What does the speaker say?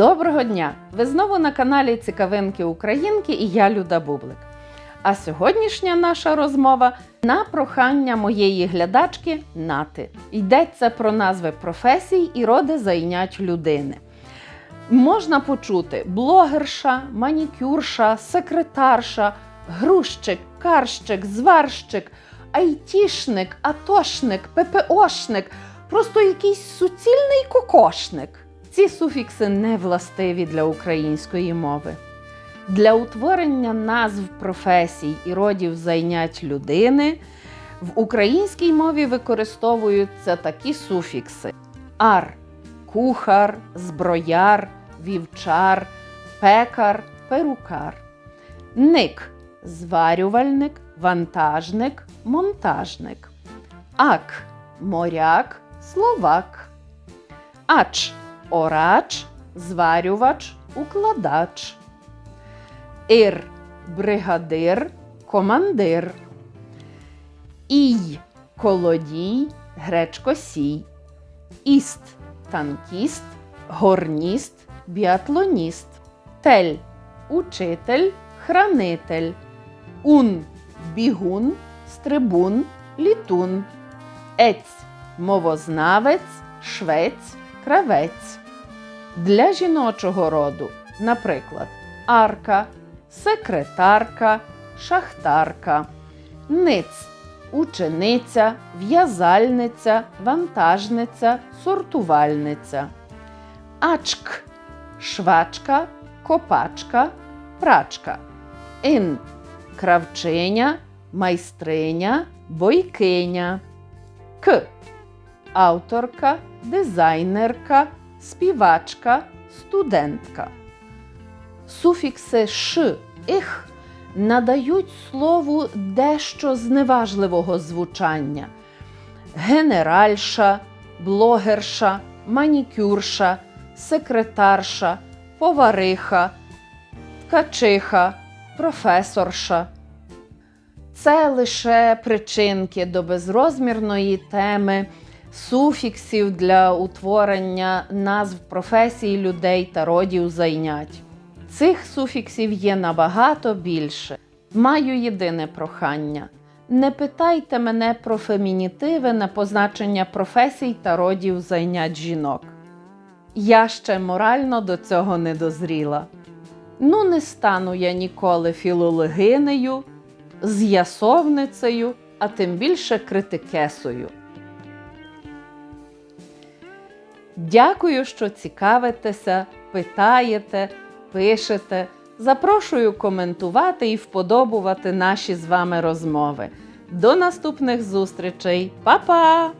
Доброго дня! Ви знову на каналі Цікавинки Українки і я Люда Бублик. А сьогоднішня наша розмова на прохання моєї глядачки Нати. Йдеться про назви професій і роди зайнять людини. Можна почути блогерша, манікюрша, секретарша, грузчик, карщик, зварщик, айтішник, атошник, ППОшник, просто якийсь суцільний кокошник. Ці суфікси не властиві для української мови. Для утворення назв професій і родів зайнять людини. В українській мові використовуються такі суфікси: ар кухар, зброяр, вівчар, пекар, перукар, ник зварювальник, вантажник, монтажник, ак моряк, словак, ач орач, зварювач, укладач, ір бригадир, командир, ій колодій, гречкосій, іст танкіст, горніст, біатлоніст, тель учитель, хранитель, ун бігун, стрибун, літун, ець мовознавець, швець, кравець. Для жіночого роду, наприклад, арка, секретарка, шахтарка, ниць учениця, в'язальниця, вантажниця, сортувальниця, ачк швачка, копачка, прачка, ін кравчиня, майстриня, бойкиня, к авторка, дизайнерка, співачка, студентка. Суфікси ш, іх надають слову дещо зневажливого звучання: генеральша, блогерша, манікюрша, секретарша, повариха, ткачиха, професорша. Це лише причинки до безрозмірної теми суфіксів для утворення назв професій людей та родів зайнять. Цих суфіксів є набагато більше. Маю єдине прохання: не питайте мене про фемінітиви на позначення професій та родів зайнять жінок. Я ще морально до цього не дозріла. Ну, не стану я ніколи філологинею, з'ясовницею, а тим більше критикесою. Дякую, що цікавитеся, питаєте пишете. Запрошую коментувати і вподобувати наші з вами розмови. До наступних зустрічей, Па-па!